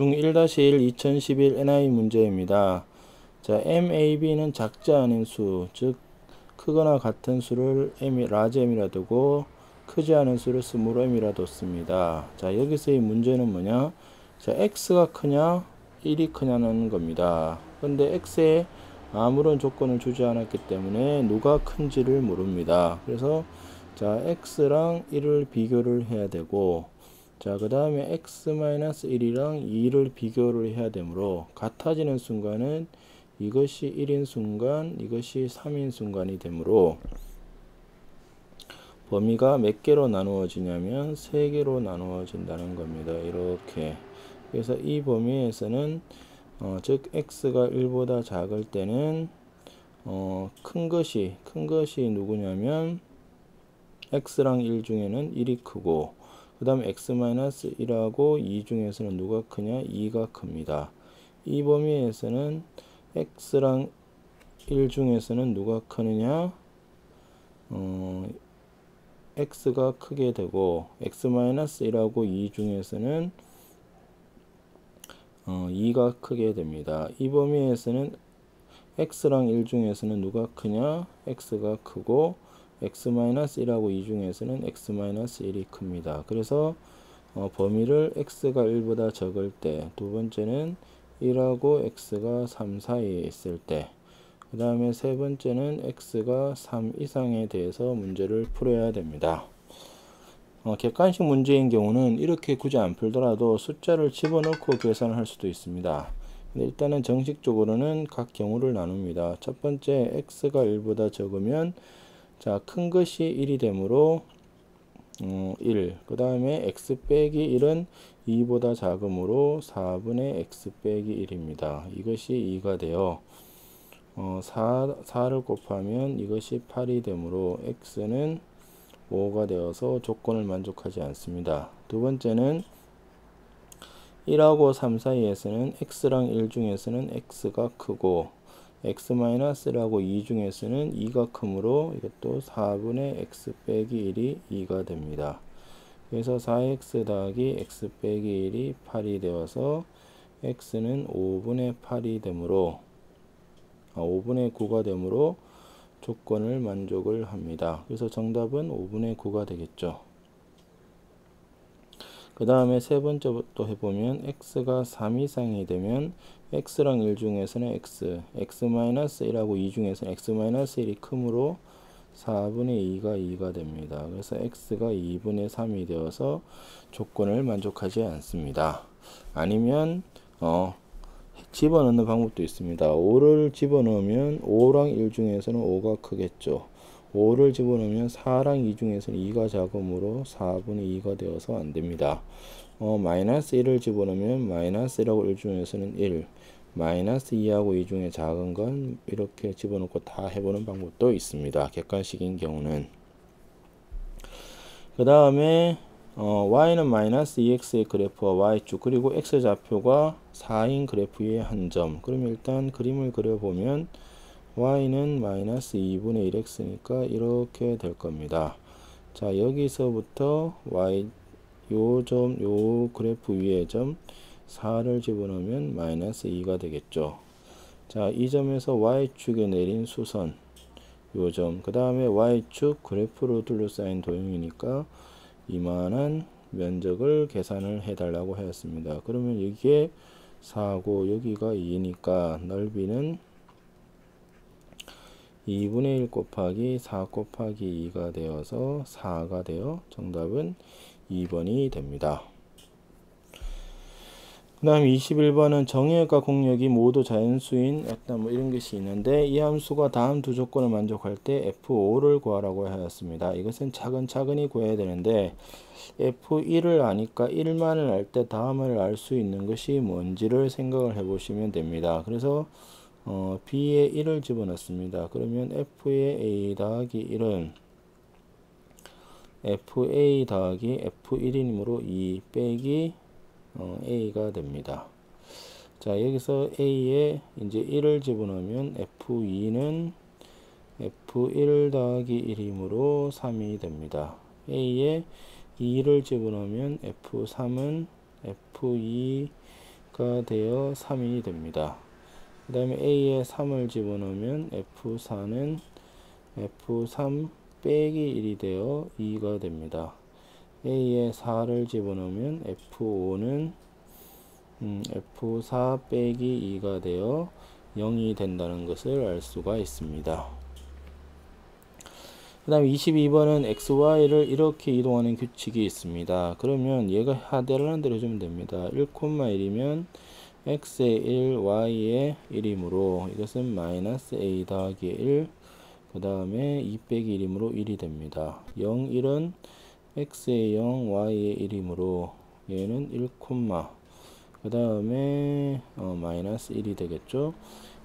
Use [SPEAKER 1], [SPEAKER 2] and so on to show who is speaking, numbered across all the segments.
[SPEAKER 1] 중1-1 2011 NI 문제입니다. 자, MAB는 작지 않은 수, 즉 크거나 같은 수를 M, 라지 M이라 두고 크지 않은 수를 스몰 M이라 뒀습니다. 자, 여기서 이 문제는 뭐냐? 자, X가 크냐, 1이 크냐는 겁니다. 근데 X에 아무런 조건을 주지 않았기 때문에 누가 큰지를 모릅니다. 그래서 자, X랑 1을 비교를 해야 되고 자, 그 다음에 x-1이랑 2를 비교를 해야 되므로 같아지는 순간은 이것이 1인 순간, 이것이 3인 순간이 되므로 범위가 몇 개로 나누어지냐면 3개로 나누어진다는 겁니다. 이렇게. 그래서 이 범위에서는 어, 즉 x가 1보다 작을 때는 어, 큰 것이 큰 것이 누구냐면 x랑 1 중에는 1이 크고 그 다음에 x-1하고 2 중에서는 누가 크냐? 2가 큽니다. 이 범위에서는 x랑 1 중에서는 누가 크느냐? 어, x가 크게 되고 x-1하고 2 중에서는 어, 2가 크게 됩니다. 이 범위에서는 x랑 1 중에서는 누가 크냐? x가 크고 x-1하고 2 중에서는 x-1이 큽니다. 그래서 어, 범위를 x가 1보다 적을 때, 두 번째는 1하고 x가 3 사이에 있을 때, 그 다음에 세 번째는 x가 3 이상에 대해서 문제를 풀어야 됩니다. 어, 객관식 문제인 경우는 이렇게 굳이 안 풀더라도 숫자를 집어넣고 계산을 할 수도 있습니다. 일단은 정식적으로는 각 경우를 나눕니다. 첫 번째 x가 1보다 적으면 자, 큰 것이 1이 되므로 어, 1. 그 다음에 x 빼기 1은 2보다 작으므로 4분의 x 빼기 1입니다. 이것이 2가 되어 어, 4, 4를 곱하면 이것이 8이 되므로 x는 5가 되어서 조건을 만족하지 않습니다. 두 번째는 1하고 3 사이에서는 x랑 1 중에서는 x가 크고 x-라고 2 중에서는 2가 크므로 이것도 4분의 x 빼기 1이 2가 됩니다. 그래서 4x 더하기 x 빼기 1이 8이 되어서 x는 5분의 8이 되므로 아, 5분의 9가 되므로 조건을 만족을 합니다. 그래서 정답은 5분의 9가 되겠죠. 그 다음에 세 번째부터 해보면 x가 3 이상이 되면 x랑 1 중에서는 x, x-1하고 2 중에서는 x-1이 크므로 4분의 2가 2가 됩니다. 그래서 x가 2분의 3이 되어서 조건을 만족하지 않습니다. 아니면 어, 집어넣는 방법도 있습니다. 5를 집어넣으면 5랑 1 중에서는 5가 크겠죠. 5를 집어넣으면 4랑 2 중에서는 2가 작으므로 4분의 2가 되어서 안됩니다. 어, 마이너스 1을 집어넣으면 마이너스 1하고 1 중에서는 1 마이너스 2하고 2 중에 작은 건 이렇게 집어넣고 다 해보는 방법도 있습니다. 객관식인 경우는 그 다음에 어, y는 마이너스 2x의 그래프와 y축 그리고 x좌표가 4인 그래프 위에 한점 그럼 일단 그림을 그려보면 y는 마이너스 2분의 1x니까 이렇게 될 겁니다. 자 여기서부터 y 요 점, 요 그래프 위에 점 4를 집어넣으면 마이너스 2가 되겠죠. 자, 이 점에서 y축에 내린 수선 요 점, 그 다음에 y축 그래프로 둘러싸인 도형이니까 이만한 면적을 계산을 해달라고 하였습니다. 그러면 여기에 4고 여기가 2니까 넓이는 2분의 1 곱하기 4 곱하기 2가 되어서 4가 되어 정답은 2번이 됩니다. 그 다음 21번은 정의역과 공역이 모두 자연수인 어떤 뭐 이런 것이 있는데 이 함수가 다음 두 조건을 만족할 때 F5를 구하라고 하였습니다. 이것은 차근차근히 구해야 되는데 F1을 아니까 1만을 알 때 다음을 알 수 있는 것이 뭔지를 생각을 해 보시면 됩니다. 그래서 어, B에 1을 집어넣습니다. 그러면 F의 A 더하기 1은 FA 더하기 F1이므로 2 빼기 어, A가 됩니다. 자, 여기서 A에 이제 1을 집어넣으면 F2는 F1 더하기 1이므로 3이 됩니다. A에 2를 집어넣으면 F3은 F2 되어 3이 됩니다. 그 다음에 A에 3을 집어넣으면 F4는 F3 빼기 1이 되어 2가 됩니다. A에 4를 집어넣으면 F5는 음, F4 빼기 2가 되어 0이 된다는 것을 알 수가 있습니다. 그 다음 22번은 XY를 이렇게 이동하는 규칙이 있습니다. 그러면 얘가 하대라는 대로 해주면 됩니다. 1,1이면 X의 1, Y의 1이므로 이것은 마이너스 A 더하기 1, 그 다음에 2 빼기 1이므로 1이 됩니다. 0, 1은 X의 0, Y의 1이므로 얘는 1, 그 다음에 어, 마이너스 1이 되겠죠.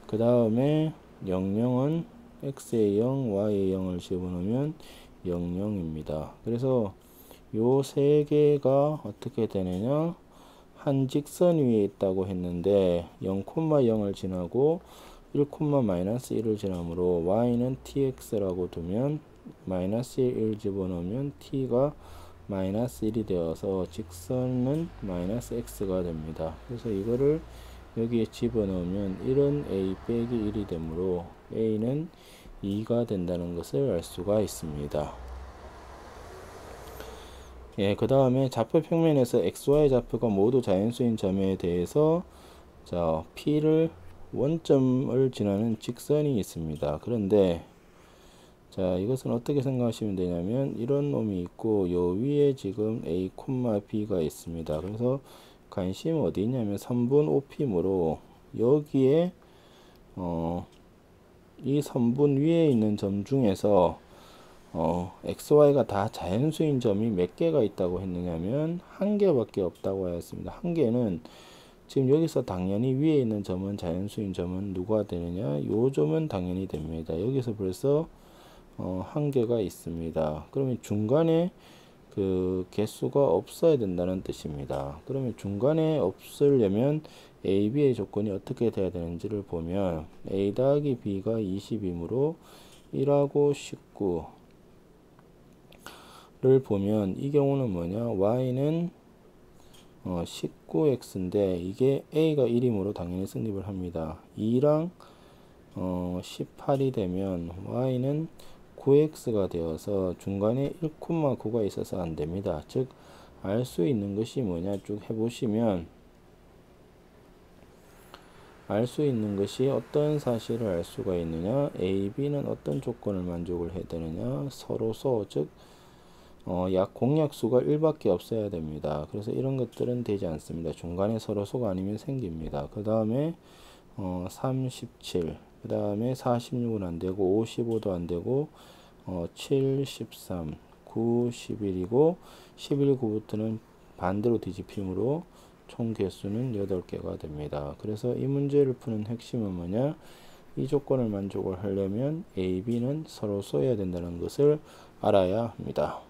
[SPEAKER 1] 그 다음에 00은 x의 0, y의 0을 집어넣으면 00입니다. 그래서 요 세 개가 어떻게 되느냐 한 직선 위에 있다고 했는데 0,0을 지나고 1, 마이너스 1을 지나므로 y는 tx라고 두면 마이너스 1 집어넣으면 t가 마이너스 1이 되어서 직선은 마이너스 x가 됩니다. 그래서 이거를 여기에 집어넣으면 1은 a 빼기 1이 되므로 a는 2가 된다는 것을 알 수가 있습니다. 예, 그 다음에 좌표 평면에서 xy 좌표가 모두 자연수인 점에 대해서 자, p를 원점을 지나는 직선이 있습니다. 그런데 자 이것은 어떻게 생각하시면 되냐면 이런 놈이 있고 요 위에 지금 a, b가 있습니다. 그래서 관심 어디 있냐면 3분 5피므로 여기에 어, 이 선분 위에 있는 점 중에서 어, xy가 다 자연수인 점이 몇 개가 있다고 했느냐면 한 개밖에 없다고 하였습니다. 한 개는 지금 여기서 당연히 위에 있는 점은 자연수인 점은 누가 되느냐? 요 점은 당연히 됩니다. 여기서 벌써 어, 한계가 있습니다. 그러면 중간에 그 개수가 없어야 된다는 뜻입니다. 그러면 중간에 없으려면 A, B의 조건이 어떻게 돼야 되는지를 보면 A 더하기 B가 20이므로 1하고 19 를 보면 이 경우는 뭐냐 Y는 어, 19X인데 이게 A가 1이므로 당연히 성립을 합니다. 2랑 어, 18이 되면 Y는 9x가 되어서 중간에 1,9가 있어서 안 됩니다. 즉, 알 수 있는 것이 뭐냐 쭉 해보시면 알 수 있는 것이 어떤 사실을 알 수가 있느냐 A, B는 어떤 조건을 만족을 해야 되느냐 서로서 즉 어, 약 공약수가 1밖에 없어야 됩니다. 그래서 이런 것들은 되지 않습니다. 중간에 서로 소가 아니면 생깁니다. 그 다음에 어, 37, 그 다음에 46은 안 되고 55도 안 되고 어, 7, 13, 9, 11이고 11, 9부터는 반대로 뒤집힘으로 총 개수는 8개가 됩니다. 그래서 이 문제를 푸는 핵심은 뭐냐? 이 조건을 만족을 하려면 A, B는 서로 써야 된다는 것을 알아야 합니다.